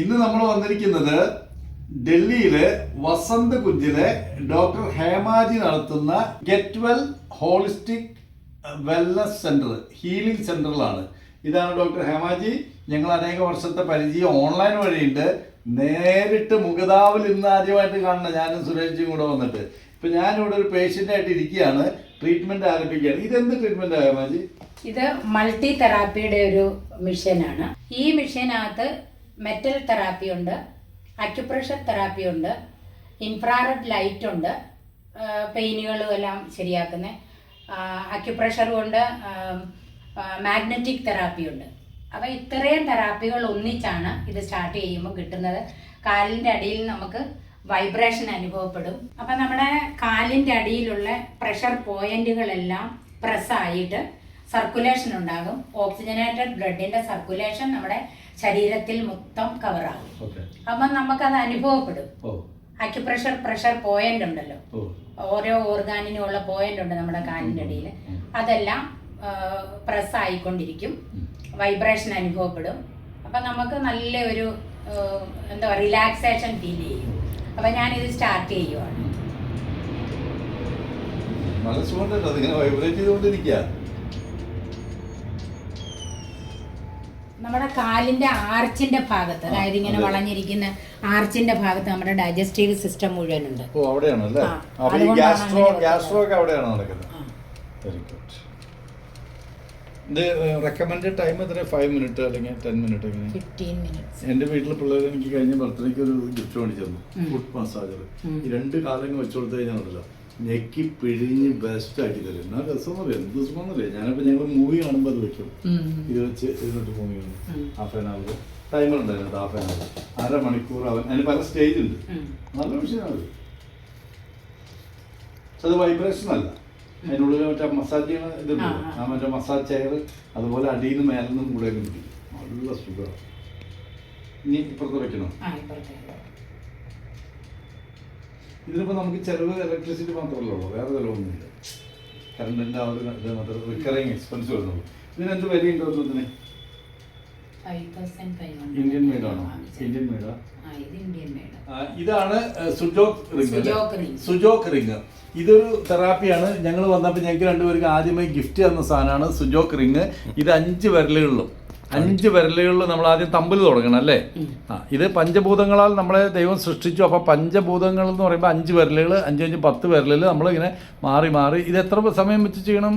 ഇന്ന് നമ്മൾ വന്നിരിക്കുന്നത് ഡൽഹിയിലെ വസന്ത് കുഞ്ചിലെ ഡോക്ടർ ഹേമാജി നടത്തുന്ന get well holistic wellness centre healing സെന്ററിലാണ്. ഇതാണ് ഡോക്ടർ ഹേമാജി. ഞങ്ങൾ അനേക വർഷത്തെ പരിചയം ഓൺലൈൻ വഴിയുണ്ട്. നേരിട്ട് മുഖതാവിൽ ഇന്ന് ആദ്യമായിട്ട് കാണണം ഞാനും സുരേഷും കൂടെ വന്നിട്ട്. ഇപ്പൊ ഞാനിവിടെ ഒരു പേഷ്യന്റ് ആയിട്ട് ഇരിക്കുകയാണ്. ട്രീറ്റ്മെന്റ് ആരംഭിക്കുകയാണ്. ഇതെന്ത് ട്രീറ്റ്മെന്റ് ഹേമാജി? ഇത് മൾട്ടി തെറാപ്പിയുടെ ഒരു മിഷനാണ് ഈ മിഷനകത്ത് മെറ്റൽ തെറാപ്പി ഉണ്ട് അക്യുപ്രഷർ തെറാപ്പി ഉണ്ട് ഇൻഫ്രാറെഡ് ലൈറ്റ് ഉണ്ട് പെയിനുകളും എല്ലാം ശരിയാക്കുന്ന. അക്യുപ്രഷറും ഉണ്ട് മാഗ്നറ്റിക് തെറാപ്പി ഉണ്ട്. അപ്പോൾ ഇത്രയും തെറാപ്പികൾ ഒന്നിച്ചാണ് ഇത് സ്റ്റാർട്ട് ചെയ്യുമ്പോൾ കിട്ടുന്നത്. കാലിന്റെ അടിയിൽ നമുക്ക് വൈബ്രേഷൻ അനുഭവപ്പെടും. അപ്പം നമ്മുടെ കാലിന്റെ അടിയിലുള്ള പ്രഷർ പോയിന്റുകളെല്ലാം പ്രസ്സായിട്ട് സർക്കുലേഷൻ ഉണ്ടാകും. ഓക്സിജനേറ്റഡ് ബ്ലഡിന്റെ സർക്കുലേഷൻ നമ്മുടെ ശരീരത്തിൽ മൊത്തം കവറാകും അപ്പൊ നമുക്കത് അനുഭവപ്പെടും അക്യുപ്രഷർ പ്രഷർ പോയിന്റ് ഉണ്ടല്ലോ ഓരോ ഓർഗാനിനും ഉള്ള പോയിന്റ് ഉണ്ട് നമ്മുടെ കാലിന്റെ അടിയിൽ അതെല്ലാം പ്രസ് ആയിക്കൊണ്ടിരിക്കും വൈബ്രേഷൻ അനുഭവപ്പെടും അപ്പം നമുക്ക് നല്ല ഒരു എന്താ റിലാക്സേഷൻ ഫീൽ ചെയ്യും അപ്പം ഞാനിത് സ്റ്റാർട്ട് ചെയ്യുവാണ് സുഖമുണ്ടല്ലോ അതിങ്ങനെ വൈബ്രേറ്റ് ചെയ്തുകൊണ്ടിരിക്കുക നമ്മുടെ കാലിന്റെ ആർച്ചിന്റെ ഭാഗത്ത് അതായത് ഇങ്ങനെ വളഞ്ഞിരിക്കുന്ന ആർച്ചിന്റെ ഭാഗത്ത് നമ്മുടെ ഡൈജസ്റ്റീവ് സിസ്റ്റം മുഴുവനുണ്ട്. ഓ അവിടെയാണോ അല്ലേ? ആ, അപ്പൊ ഈ ഗ്യാസ്ട്രോ ഗ്യാസ്ട്രോ ഒക്കെ അവിടെയാണ് നടക്കുന്നത്. വെരി ഗുഡ് ഇത് റെക്കമെൻഡ് ടൈം എത്ര ഫൈവ് മിനിറ്റ് അല്ലെങ്കിൽ ടെൻ മിനിറ്റ് എങ്ങനെ? എന്റെ വീട്ടിലെ പിള്ളേർ എനിക്ക് കഴിഞ്ഞ ബർത്ത്ഡേക്ക് ഒരു ഗിഫ്റ്റ് മേടിച്ചു തന്നു. ഫുഡ് മസാജർ ഈ രണ്ട് കാലങ്ങൾ വെച്ചു കൊടുത്തു കഴിഞ്ഞാൽ ഉണ്ടല്ലോ. ഞെക്കി പിഴിഞ്ഞ് ബെസ്റ്റ് ആക്കി തരും. എന്നാ രസം അറിയാം? എന്ത് സുഖം അറിയാം? ഞാനിപ്പോ ഞങ്ങൾ മൂവി കാണുമ്പോൾ അത് വെക്കും. ഇത് വെച്ച് ഇരുന്നിട്ട് മൂവി കാണും. ഹാഫ് ആൻ അവർ ടൈമർ ഉണ്ടായിരുന്നു ഹാഫ് ആൻ അവർ അരമണിക്കൂർ അവൻ അതിന് പല സ്റ്റേജ് ഉണ്ട്. നല്ല വിഷയമാണ്. അത് വൈബ്രേഷൻ അല്ല. അതിനുള്ളിൽ മറ്റേ മസാജ് ചെയ്യണ ഇതുണ്ട് ആ, മറ്റേ മസാജ് ചെയർ അതുപോലെ അടിയിൽ നിന്ന് മേലെ നിന്നും കൂടെ നല്ല സുഖമാണ്. ഇനി ഇപ്പുറത്ത് വെക്കണം? ഇതിനിപ്പോൾ നമുക്ക് ചെലവ് ഇലക്ട്രിസിറ്റി മാത്രമല്ല ഉള്ളൂ വേറെ ചിലവൊന്നുമില്ല. കറണ്ടിന്റെ ആ ഒരു ഇത് മാത്രം റിക്കറിങ് എക്സ്പെൻസ് വരുന്നുള്ളൂ. ഇതിനെന്ത് ഫൈവ് തൗസൻഡ് ഫൈവ് ഇന്ത്യൻ മെയ്ഡാണോ ഇന്ത്യൻ മെയ്ഡാ ഇതാണ് സുജോക് റിംഗ്. സുജോക് റിംഗ് ഇതൊരു തെറാപ്പിയാണ് ഞങ്ങൾ വന്നപ്പോൾ ഞങ്ങൾക്ക് രണ്ടുപേർക്ക് ആദ്യമായി ഗിഫ്റ്റ് തന്ന സാധനമാണ് സുജോക് റിംഗ് ഇത് അഞ്ച് വിരലുകളിലും അഞ്ച് വിരലുകളിൽ നമ്മൾ ആദ്യം തമ്പിൽ തുടങ്ങണം അല്ലേ? ആ ഇത് പഞ്ചഭൂതങ്ങളാൽ നമ്മളെ ദൈവം സൃഷ്ടിച്ചു. അപ്പോൾ പഞ്ചഭൂതങ്ങൾ എന്ന് പറയുമ്പോൾ അഞ്ച് വിരലുകൾ അഞ്ച് അഞ്ച് പത്ത് വിരലിൽ നമ്മളിങ്ങനെ മാറി മാറി. ഇത് എത്ര സമയം വെച്ച് ചെയ്യണം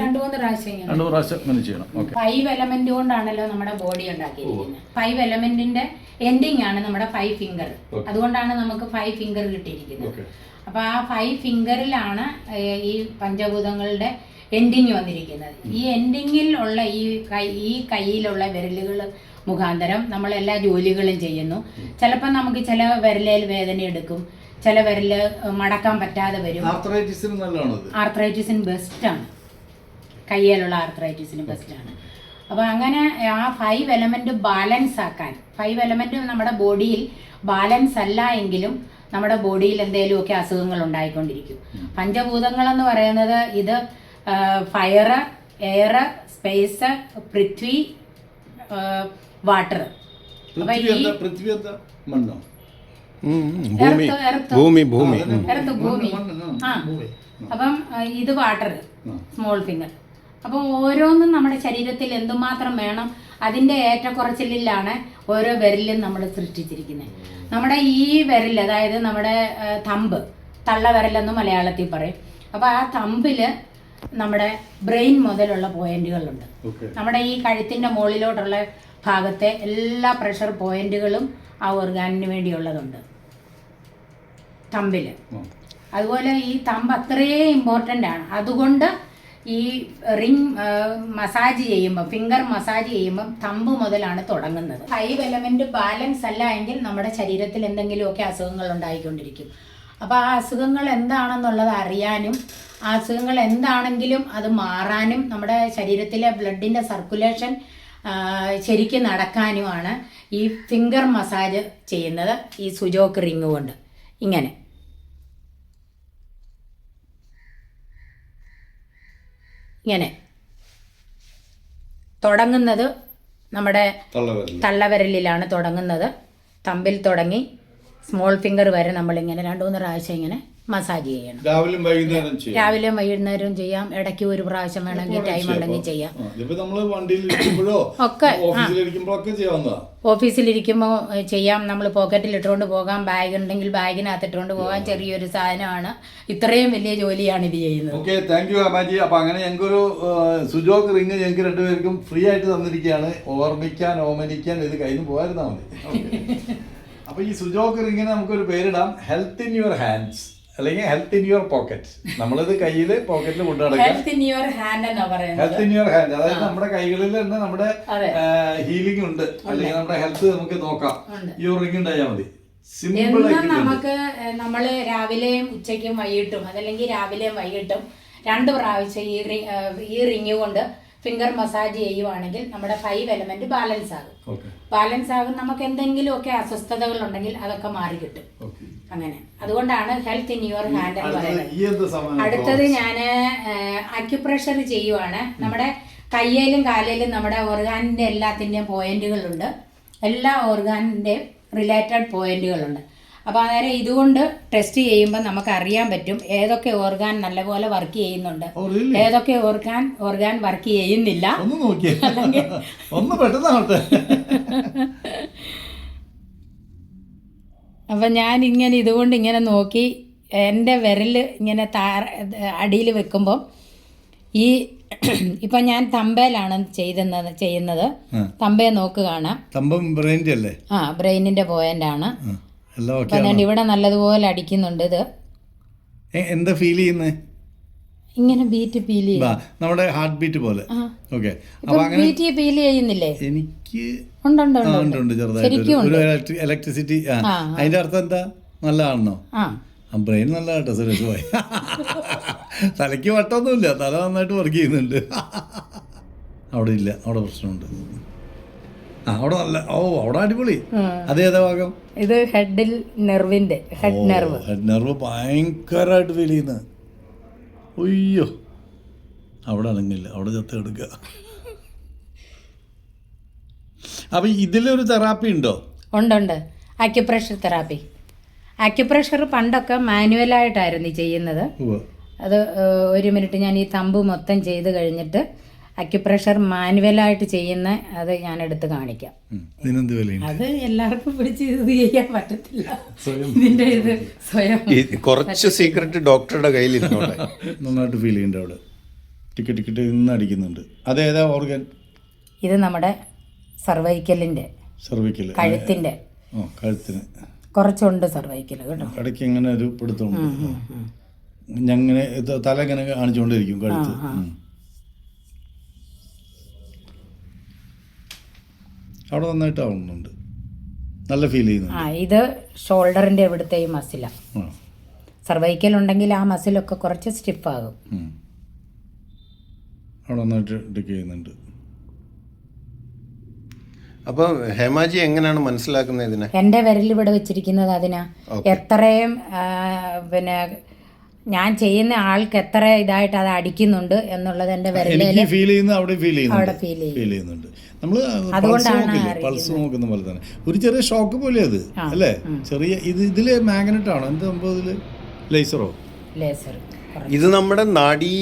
രണ്ടു മൂന്ന് പ്രാവശ്യം ഇങ്ങനെ. ചെയ്യണം. ഓക്കെ. ഫൈവ് എലമെന്റ് കൊണ്ടാണല്ലോ നമ്മുടെ ബോഡി ഉണ്ടാക്കിയിരിക്കുന്നത്. ഫൈവ് എലമെന്റിന്റെ എൻഡിങ് ആണ് നമ്മുടെ ഫൈവ് ഫിംഗർ അതുകൊണ്ടാണ് നമുക്ക് ഫൈവ് ഫിംഗർ കിട്ടിയിരിക്കുന്നത്. അപ്പോൾ അപ്പൊ ആ ഫൈവ് ഫിംഗറിലാണ് ഈ പഞ്ചഭൂതങ്ങളുടെ എൻഡിങ് വന്നിരിക്കുന്നത്. ഈ എൻഡിങ്ങിൽ ഉള്ള ഈ കൈ ഈ കയ്യിലുള്ള വിരലുകൾ മുഖാന്തരം നമ്മൾ എല്ലാ ജോലികളും ചെയ്യുന്നു. ചിലപ്പോൾ നമുക്ക് ചില വിരലിൽ വേദന എടുക്കും. ചില വിരൽ മടക്കാൻ പറ്റാതെ വരും. ആർത്രൈറ്റിസിന് നല്ലതാണോ ബെസ്റ്റ് ആണ്. ബെസ്റ്റാണ് കയ്യിലുള്ള ആർത്രൈറ്റിസിന് ആണ്. അപ്പോൾ അങ്ങനെ ആ ഫൈവ് എലമെന്റ് ബാലൻസ് ആക്കാൻ ഫൈവ് എലമെന്റ് നമ്മുടെ ബോഡിയിൽ ബാലൻസ് അല്ല എങ്കിലും നമ്മുടെ ബോഡിയിൽ എന്തെങ്കിലുമൊക്കെ അസുഖങ്ങൾ ഉണ്ടായിക്കൊണ്ടിരിക്കും. പഞ്ചഭൂതങ്ങൾ എന്ന് പറയുന്നത് ഇത് ഫയർ എയർ സ്പേസ് പൃഥ്വി വാട്ടർ. ഭൂമി. ഭൂമി എർത്ത് ആ ഭൂമി. അപ്പം ഇത് വാട്ടർ സ്മോൾ ഫിംഗർ അപ്പോൾ ഓരോന്നും നമ്മുടെ ശരീരത്തിൽ എന്തുമാത്രം വേണം അതിന്റെ ഏറ്റക്കുറച്ചിലാണ് ഓരോ വിരലും നമ്മൾ സൃഷ്ടിച്ചിരിക്കുന്നത് നമ്മുടെ ഈ വിരൽ അതായത് നമ്മുടെ തമ്പ് തള്ള വിരലെന്ന് മലയാളത്തിൽ പറയും. അപ്പോൾ ആ തമ്പിൽ നമ്മുടെ ബ്രെയിൻ മുതലുള്ള പോയിന്റുകളുണ്ട്. നമ്മുടെ ഈ കഴുത്തിന്റെ മുകളിലോട്ടുള്ള ഭാഗത്തെ എല്ലാ പ്രഷർ പോയിന്റുകളും ആ ഓർഗാനിന് വേണ്ടിയുള്ളതുണ്ട്. തമ്പിൽ അതുപോലെ ഈ തമ്പ് അത്രയേ ഇമ്പോർട്ടന്റ് ആണ്. അതുകൊണ്ട് ഈ റിംഗ് മസാജ് ചെയ്യുമ്പോൾ ഫിംഗർ മസാജ് ചെയ്യുമ്പോൾ തമ്പ് മുതലാണ് തുടങ്ങുന്നത്. ഫൈവ് എലമെന്റ് ബാലൻസ് അല്ല എങ്കിൽ നമ്മുടെ ശരീരത്തിൽ എന്തെങ്കിലുമൊക്കെ അസുഖങ്ങൾ ഉണ്ടായിക്കൊണ്ടിരിക്കും. അപ്പോൾ ആ അസുഖങ്ങൾ എന്താണെന്നുള്ളത് അറിയാനും ആ അസുഖങ്ങൾ എന്താണെങ്കിലും അത് മാറാനും നമ്മുടെ ശരീരത്തിലെ ബ്ലഡിന്റെ സർക്കുലേഷൻ ശരിക്ക് നടക്കാനുമാണ് ഈ ഫിംഗർ മസാജ് ചെയ്യുന്നത് ഈ സുജോക്ക് റിങ് കൊണ്ട്. ഇങ്ങനെ. ഇങ്ങനെ. തുടങ്ങുന്നത് നമ്മുടെ തള്ളവരലിലാണ് തള്ളവിരലിലാണ് തുടങ്ങുന്നത്. തമ്പിൽ തുടങ്ങി. സ്മോൾ ഫിംഗർ വരെ നമ്മൾ ഇങ്ങനെ രണ്ട് മൂന്ന് പ്രാവശ്യം ഇങ്ങനെ മസാജ് ചെയ്യണം. രാവിലെയും വൈകുന്നേരം ചെയ്യാം. രാവിലെ വൈകുന്നേരവും ചെയ്യാം. ഇടയ്ക്ക് ഒരു പ്രാവശ്യം വേണമെങ്കിൽ ടൈം ഉണ്ടെങ്കിൽ ചെയ്യാം. ഒക്കെ ഓഫീസിലിരിക്കുമ്പോൾ ചെയ്യാം. നമ്മൾ പോക്കറ്റിൽ ഇട്ടുകൊണ്ട് പോകാം. ബാഗ് ഉണ്ടെങ്കിൽ ബാഗിനകത്ത് ഇട്ടുകൊണ്ട് പോകാം. ചെറിയൊരു സാധനമാണ്. ഇത്രയും വലിയ ജോലിയാണ് ഇത് ചെയ്യുന്നത്. ഓക്കെ താങ്ക് യു അമ്മാജി. അപ്പൊ അങ്ങനെ ഞങ്ങൾക്കൊരു സുജോക്ക് റിങ് ഞങ്ങൾക്ക് രണ്ടുപേർക്കും ഫ്രീ ആയിട്ട് തന്നിരിക്കുകയാണ്. ഓർമ്മിക്കാൻ ഓമനിക്കാൻ ഇത് കയ്യിൽ നിന്ന് പോകാതിരുന്നാൽ മതി Okay. അപ്പൊ ഈ സുജോക്കർ ഇങ്ങനെ നമുക്കൊരു പേരിടാം. ഹെൽത്ത് ഇൻ യുവർ ഹാൻഡ്സ് അല്ലെങ്കിൽ ഹെൽത്ത് ഇൻ യുവർ പോക്കറ്റ് നമ്മളിത് കയ്യിൽ പോക്കറ്റിൽ കൊണ്ടു നടക്കാം ഹെൽത്ത് ഇൻ യുവർ ഹാൻഡ് അതായത് നമ്മുടെ കൈകളിൽ തന്നെ നമ്മുടെ ഹീലിംഗ് ഉണ്ട്. അല്ലെങ്കിൽ നമ്മുടെ ഹെൽത്ത് നമുക്ക് നോക്കാം. യുവർ ഈ റിംഗ് ഉണ്ടായാൽ മതി. സിമ്പിൾ നമുക്ക് നമ്മൾ രാവിലെയും ഉച്ചയ്ക്കും വൈകിട്ടും അതല്ലെങ്കിൽ രാവിലെയും വൈകിട്ടും രണ്ട് പ്രാവശ്യം ഈ റിംഗ് ഈ റിങ് കൊണ്ട് ഫിംഗർ മസാജ് ചെയ്യുവാണെങ്കിൽ നമ്മുടെ ഫൈവ് എലമെന്റ് ബാലൻസ് ആകും. ബാലൻസ് ആകും നമുക്ക് എന്തെങ്കിലുമൊക്കെ അസ്വസ്ഥതകൾ ഉണ്ടെങ്കിൽ അതൊക്കെ മാറി കിട്ടും അങ്ങനെ. അതുകൊണ്ടാണ് ഹെൽത്ത് ഇൻ യുവർ ഹാൻഡ് എന്ന് പറയുന്നത്. അടുത്തത് ഞാൻ അക്യുപ്രഷർ ചെയ്യുവാണ്. നമ്മുടെ കയ്യിലും കാലിലും നമ്മുടെ ഓർഗാനിന്റെ എല്ലാത്തിന്റെയും പോയിന്റുകളുണ്ട് എല്ലാ ഓർഗാനിന്റെയും റിലേറ്റഡ് പോയിന്റുകളുണ്ട് അപ്പോൾ അന്നേരം ഇതുകൊണ്ട് ടെസ്റ്റ് ചെയ്യുമ്പോൾ നമുക്ക് അറിയാൻ പറ്റും ഏതൊക്കെ ഓർഗാൻ നല്ലപോലെ വർക്ക് ചെയ്യുന്നുണ്ട്? ഏതൊക്കെ ഓർഗാൻ ഓർഗാൻ വർക്ക് ചെയ്യുന്നില്ല. ഒന്ന് നോക്കിയേ. ഒന്ന് പെട്ടെന്നാവട്ടെ. അപ്പം ഞാൻ ഇങ്ങനെ ഇതുകൊണ്ട് ഇങ്ങനെ നോക്കി എന്റെ വിരൽ ഇങ്ങനെ താറ അടിയിൽ വെക്കുമ്പോൾ ഈ ഇപ്പം ഞാൻ തമ്പയിലാണ് ചെയ്തുന്നത് ചെയ്യുന്നത്. തമ്പയെ നോക്കുകയാണ്. തമ്പം അല്ലേ? ആ ബ്രെയിനിന്റെ പോയിന്റാണ് ആ, എല്ലാം ഇവിടെ നല്ലതുപോലെ അടിക്കുന്നുണ്ട് ഇത്. എന്താ ഫീൽ ചെയ്യുന്നത് ഇങ്ങനെ ബീറ്റ് ഫീൽ ചെയ്യും. നമ്മുടെ ഹാർട്ട് ബീറ്റ് പോലെ. ഓക്കെ. അപ്പോൾ അങ്ങനെ ബീറ്റ് ഫീൽ ചെയ്യുന്നില്ലേ? എനിക്ക് ഉണ്ട് ഉണ്ട് ഉണ്ട്? ഉണ്ട് ചെറുതായിട്ട് ഒരു- ഇലക്ട്രിസിറ്റി അതിന്റെ അർത്ഥം എന്താ? നല്ലതാണെന്നോ ബ്രെയിൻ നല്ലതാട്ടോ സുരേഷ് പോയി തലയ്ക്ക് വട്ടമൊന്നുമില്ല. തല നന്നായിട്ട് വർക്ക് ചെയ്യുന്നുണ്ട്. അവിടെ ഇല്ല അവിടെ പ്രശ്നമുണ്ട്. അവിടെ നല്ല ഓ അവിടെ അടിപൊളി. അത് ഏതാ ഭാഗം? ഇത് ഹെഡിൽ നെർവിന്റെ ഹെഡ് നെർവ്. ഹെഡ് നെർവ് ഭയങ്കരമായിട്ട് ഫീൽ ചെയ്യുന്ന. അയ്യോ. അവിടെ അണങ്ങില്ല അവിടെ ചത്ത എടുക്കുക അപ്പൊ ഇതിലൊരു തെറാപ്പി ഉണ്ടോ? ഉണ്ട് ഉണ്ട്. അക്യുപ്രഷർ തെറാപ്പി അക്യുപ്രഷർ പണ്ടൊക്കെ മാനുവലായിട്ടായിരുന്നു ചെയ്യുന്നത്. അത് ഒരു മിനിറ്റ് ഞാൻ ഈ തമ്പ് മൊത്തം ചെയ്ത് കഴിഞ്ഞിട്ട് അക്യുപ്രഷർ മാനുവലായിട്ട് ചെയ്യുന്ന അത് ഞാൻ എടുത്ത് കാണിക്കാം അത് എല്ലാവർക്കും പിടിച്ച് ഇത് ചെയ്യാൻ പറ്റത്തില്ല. ഇതിന്റെ ഇത് സ്വയം കുറച്ച് സീക്രട്ട് ഡോക്ടറുടെ കയ്യിൽ നന്നായിട്ട് ഫീൽ ചെയ്യുന്നുണ്ട് അവിടെ. ടിക്കറ്റ് ടിക്കറ്റ് ഇന്ന് അടിക്കുന്നുണ്ട്. അതേതാ ഓർഗൻ? ഇത് നമ്മുടെ സർവൈക്കലിന്റെ സർവൈക്കൽ കഴുത്തിന്റെ. ഓ കഴുത്തിന്. കുറച്ചുണ്ട് സർവൈക്കൽ കേട്ടോ. ഇടയ്ക്ക് ഇങ്ങനെ ഒരു പിടുത്തമുണ്ട്. ഞങ്ങനെ തല ഇങ്ങനെ കാണിച്ചുകൊണ്ടിരിക്കും കഴുത്ത്. അവിടെ നന്നായിട്ട് ആവുന്നുണ്ട്. നല്ല ഫീൽ ചെയ്യുന്നു ആ ഇത് ഷോൾഡറിന്റെ എവിടുത്തെയും മസിലാണ് സർവൈക്കൽ ഉണ്ടെങ്കിൽ ആ മസിലൊക്കെ കുറച്ച് സ്റ്റിഫ് ആകും. ഉം. അവിടെ നന്നായിട്ട് ടിക്ക് ചെയ്യുന്നുണ്ട്. അപ്പൊ ഹേമാജി എങ്ങനെയാണ് മനസ്സിലാക്കുന്നത് ഇതിനെ? എന്റെ വിരൽ ഇവിടെ വെച്ചിരിക്കുന്നത് അതിനാ. എത്രയും പിന്നെ ഞാൻ ചെയ്യുന്ന ആൾക്ക് എത്ര ഇതായിട്ട് അത് അടിക്കുന്നുണ്ട് എന്നുള്ളത് എന്റെ വിരലിൽ എനിക്ക് ഫീൽ ചെയ്യുന്നു അവിടെ ഫീൽ അവിടെ ചെയ്യുന്നുണ്ട്. ഫീൽ ചെയ്യുന്നുണ്ട് നമ്മൾ പൾസ് നോക്കില്ലേ? പൾസ് നോക്കുന്ന പോലെ തന്നെ. ഒരു ചെറിയ ഷോക്ക് പോലെ അത് അല്ലേ? ചെറിയ ഇത് ഇതിൽ മാഗ്നറ്റ് ആണോ? എന്ത് സംഭവം ഇതിൽ? ലേസറോ ലേസർ ഇത് നമ്മുടെ നാഡീ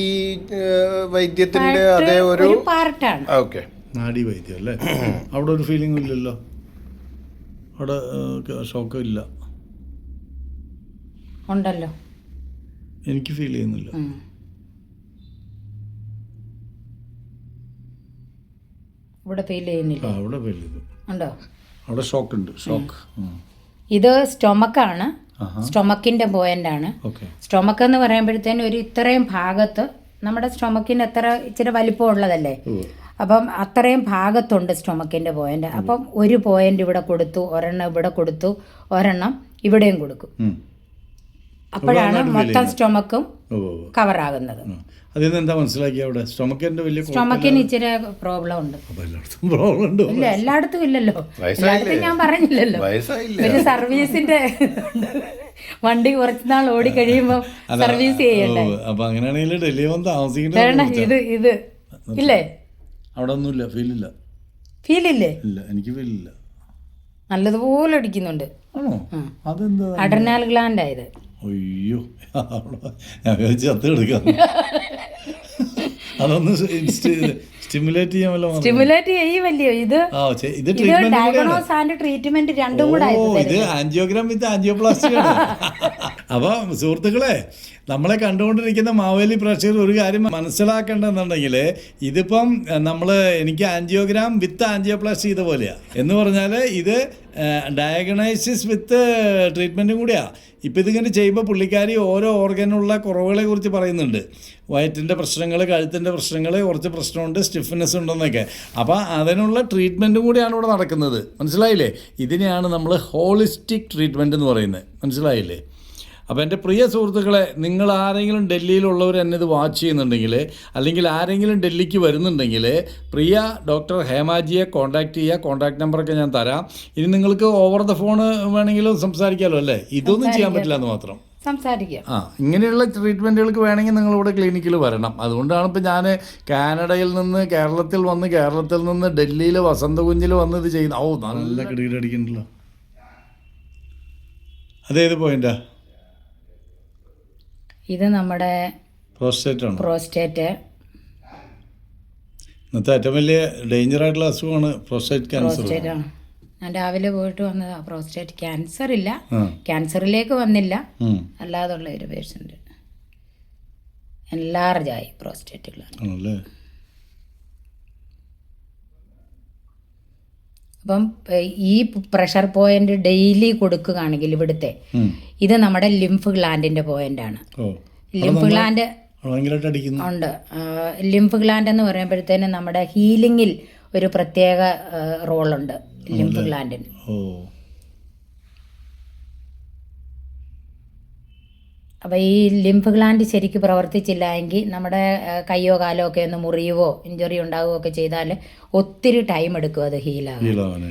വൈദ്യത്തിന്റെ അതേ ഒരു ഒരു പാർട്ടാണ് ഓക്കെ നാഡി വൈദ്യം അല്ലേ? അവിടെ ഒരു ഫീലിംഗ് ഇല്ലല്ലോ. അവിടെ ഷോക്ക് ഇല്ല. ഉണ്ടല്ലോ. എനിക്ക് ഫീൽ ചെയ്യുന്നില്ല. ഇവിടെ ഫീൽ ചെയ്യുന്നില്ല. അവിടെ ഫീൽ ചെയ്തു. ഉണ്ടോ? അവിടെ ഷോക്ക് ഉണ്ട്. ഷോക്ക് ഇത് സ്റ്റൊമക്കാണ് സ്റ്റൊമക്കിന്റെ പോയിന്റ് ആണ്. സ്റ്റൊമക്ക് എന്ന് പറയുമ്പോഴത്തേനും ഒരു ഇത്രയും ഭാഗത്ത് നമ്മുടെ സ്റ്റൊമക്കിന് എത്ര ഇച്ചിരി വലിപ്പം ഉള്ളതല്ലേ? അപ്പം അത്രയും ഭാഗത്തുണ്ട് സ്റ്റൊമക്കിന്റെ പോയിന്റ് അപ്പം ഒരു പോയിന്റ് ഇവിടെ കൊടുത്തു ഒരെണ്ണം ഇവിടെ കൊടുത്തു ഒരെണ്ണം ഇവിടെയും കൊടുക്കും. അപ്പോഴാണ് മൊത്തം സ്റ്റൊമക്കും ആകുന്നത്. അതിൽ നിന്ന് എന്താ മനസ്സിലാക്കി അവിടെ? സ്റ്റൊമക്കിന്റെ വലിയ സ്റ്റൊമക്കിന് ഇച്ചിരി പ്രോബ്ലം ഉണ്ട്. എല്ലായിടത്തും പ്രോബ്ലം ഉണ്ട്. ഇല്ല എല്ലായിടത്തും ഇല്ലല്ലോ? എല്ലായിടത്തും ഞാൻ പറഞ്ഞില്ലല്ലോ. വയസ്സായില്ല? ഒരു സർവീസിന്റെ വണ്ടി കുറച്ചുനാൾ ഓടി കഴിയുമ്പോൾ സർവീസ് ചെയ്യണ്ടേ? അപ്പൊ അങ്ങനെയാണെങ്കിൽ ഡൽഹി വന്ന് വേണ്ട താമസിക്കേണ്ട ഇത് ഇത്. ഇല്ലേ? അവിടെ ഒന്നുമില്ല ഫീൽ ഇല്ല ഫീൽ ഇല്ലേ ഇല്ല എനിക്ക് ഫീൽ ഇല്ല നല്ലതുപോലെ അടിക്കുന്നുണ്ട്. അഡർനാൽ ഗ്ലാൻഡ് ആയത്. അയ്യോ. ഞാൻ ചത്തെടുക്കാം. അതൊന്ന് സ്റ്റിമുലേറ്റ് ചെയ്യാൻ വല്ല? സ്റ്റിമുലേറ്റ് ചെയ്യുമല്ലയോ ഇത് ഇത് ഇത് ഡയഗ്നോസ് ആൻഡ് ട്രീറ്റ്മെന്റ് രണ്ടും കൂടെ ഇത് ആൻജിയോഗ്രാം വിത്ത് ആൻജിയോപ്ലാസ്റ്റി അപ്പൊ സുഹൃത്തുക്കളെ നമ്മളെ കണ്ടുകൊണ്ടിരിക്കുന്ന മാവേലി പ്രേക്ഷകർ ഒരു കാര്യം മനസ്സിലാക്കേണ്ടതെന്നുണ്ടെങ്കിൽ ഇതിപ്പം നമ്മൾ എനിക്ക് ആൻജിയോഗ്രാം വിത്ത് ആൻജിയോപ്ലാസ്റ്റി ചെയ്ത പോലെയാണ് എന്ന് പറഞ്ഞാൽ ഇത് ഡയഗ്നൈസിസ് വിത്ത് ട്രീറ്റ്മെന്റും കൂടിയാണ് ഇപ്പം ഇതിങ്ങനെ ചെയ്യുമ്പോൾ പുള്ളിക്കാരി ഓരോ ഓർഗനുള്ള കുറവുകളെ കുറിച്ച് പറയുന്നുണ്ട്. വയറ്റിന്റെ പ്രശ്നങ്ങൾ കഴുത്തിന്റെ പ്രശ്നങ്ങൾ കുറച്ച് പ്രശ്നമുണ്ട് സ്റ്റിഫ്നെസ് ഉണ്ടെന്നൊക്കെ. അപ്പോൾ അതിനുള്ള ട്രീറ്റ്മെന്റും കൂടിയാണ് ഇവിടെ നടക്കുന്നത്. മനസ്സിലായില്ലേ? ഇതിനെയാണ് നമ്മൾ ഹോളിസ്റ്റിക് ട്രീറ്റ്മെന്റ് എന്ന് പറയുന്നത്. മനസ്സിലായില്ലേ? അപ്പോൾ എന്റെ പ്രിയ സുഹൃത്തുക്കളെ നിങ്ങൾ ആരെങ്കിലും ഡൽഹിയിലുള്ളവർ എന്നെ ഇത് വാച്ച് ചെയ്യുന്നുണ്ടെങ്കിൽ അല്ലെങ്കിൽ ആരെങ്കിലും ഡൽഹിക്ക് വരുന്നുണ്ടെങ്കിൽ പ്രിയ ഡോക്ടർ ഹേമാജിയെ കോൺടാക്ട് ചെയ്യുക കോൺടാക്ട് നമ്പറൊക്കെ ഞാൻ തരാം. ഇനി നിങ്ങൾക്ക് ഓവർ ദ ഫോൺ വേണമെങ്കിലും സംസാരിക്കാമല്ലോ അല്ലേ? ഇതൊന്നും ചെയ്യാൻ പറ്റില്ല എന്ന് മാത്രം. സംസാരിക്കാം. ആ ഇങ്ങനെയുള്ള ട്രീറ്റ്മെന്റുകൾക്ക് വേണമെങ്കിൽ നിങ്ങളിവിടെ ക്ലിനിക്കിൽ വരണം. അതുകൊണ്ടാണ് ഇപ്പം ഞാൻ കാനഡയിൽ നിന്ന് കേരളത്തിൽ വന്ന് കേരളത്തിൽ നിന്ന് ഡൽഹിയിൽ വസന്തകുഞ്ചിൽ വന്ന് ഇത് ചെയ്യുന്ന ഓ നല്ല കിടകിട അടിക്കണ്ടല്ലോ അതേത് പോയിന്റാ ഇത് നമ്മുടെ പ്രോസ്റ്റേറ്റ് ആണ്? പ്രോസ്റ്റേറ്റ് ഇന്നത്തെ ഏറ്റവും വലിയ ഡേഞ്ചർ ആയിട്ടുള്ള അസുഖമാണ് പ്രോസ്റ്റേറ്റ് ക്യാൻസർ ഞാൻ രാവിലെ പോയിട്ട് വന്നതാ പ്രോസ്റ്റേറ്റ് ക്യാൻസർ ഇല്ല ക്യാൻസറിലേക്ക് വന്നില്ല. അല്ലാതുള്ള ഒരു പേഷ്യന്റ് എൻലാർജായി പ്രോസ്റ്റേറ്റ് അപ്പം ഈ പ്രഷർ പോയിന്റ് ഡെയിലി കൊടുക്കുകയാണെങ്കിൽ ഇവിടുത്തെ ഇത് നമ്മുടെ ലിംഫ് ഗ്ലാൻഡിന്റെ പോയിന്റ് ആണ് ലിംഫ് ഗ്ലാൻഡ് ഉണ്ട്. ലിംഫ് ഗ്ലാൻഡ് എന്ന് പറയുമ്പോഴത്തേനും നമ്മുടെ ഹീലിംഗിൽ ഒരു പ്രത്യേക റോളുണ്ട്. ലിംഫ് ഗ്ലാൻഡിന് ഓ. അപ്പോൾ ഈ ലിംഫ് ഗ്ലാൻഡ് ശരിക്ക് പ്രവർത്തിച്ചില്ല എങ്കിൽ നമ്മുടെ കയ്യോ കാലോ ഒക്കെ ഒന്ന് മുറിയുവോ ഇഞ്ചുറി ഉണ്ടാവുകയോ ഒക്കെ ചെയ്താൽ ഒത്തിരി ടൈം എടുക്കും അത് ഹീലാകാൻ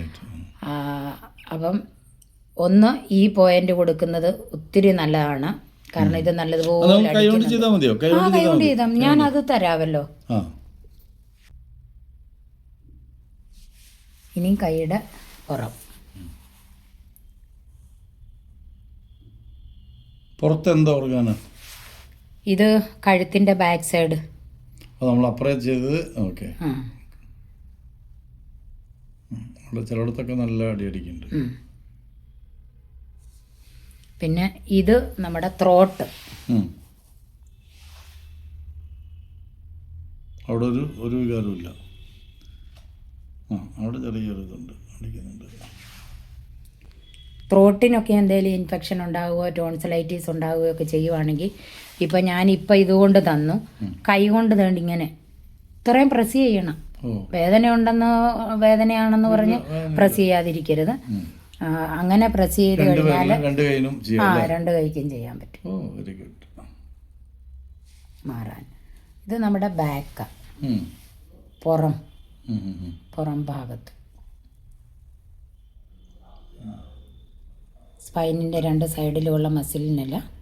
അപ്പം ഒന്ന് ഈ പോയിന്റ് കൊടുക്കുന്നത് ഒത്തിരി നല്ലതാണ്. കാരണം ഇത് നല്ലതുപോലെ നമുക്ക് കൈ ചെയ്താൽ മതിയോ? കൈ ആ കൈ കൊണ്ട് ചെയ്താൽ ഞാൻ അത് തരാമല്ലോ. ആ ഇനി കൈയുടെ പുറം. പുറത്ത് എന്താ ഓർഗാന ഇത് കഴുത്തിന്റെ ബാക്ക് സൈഡ്. നമ്മൾ അപ്രേ ചെയ്തത് ഓക്കെ. ചിലയിടത്തൊക്കെ നല്ല അടി അടിക്കുന്നുണ്ട് പിന്നെ ഇത് നമ്മുടെ ത്രോട്ട്. അവിടെ ഒരു ഒരു വികാരമില്ല ആ അവിടെ ചെറിയൊരു ഇതുണ്ട് അടിക്കുന്നുണ്ട്. ത്രോട്ടിനൊക്കെ എന്തെങ്കിലും ഇൻഫെക്ഷൻ ഉണ്ടാവുകയോ ടോൺസിലൈറ്റീസ് ഉണ്ടാവുകയോ ഒക്കെ ചെയ്യുവാണെങ്കിൽ ഇപ്പം ഞാനിപ്പോൾ ഇതുകൊണ്ട് തന്നു. കൈ കൊണ്ട് തേണ്ടി ഇങ്ങനെ ഇത്രയും പ്രസ് ചെയ്യണം. വേദന ഉണ്ടെന്ന് വേദനയാണെന്ന് പറഞ്ഞ് പ്രസ് ചെയ്യാതിരിക്കരുത്. അങ്ങനെ പ്രസ് ചെയ്ത് കഴിഞ്ഞാൽ ആ രണ്ട് കൈക്കും ചെയ്യാൻ പറ്റും. മാറാൻ. ഇത് നമ്മുടെ ബാക്കാണ് പുറം. പുറം ഭാഗത്ത്. സ്പൈനിന്റെ രണ്ട് സൈഡിലുള്ള മസിലിനെല്ലാം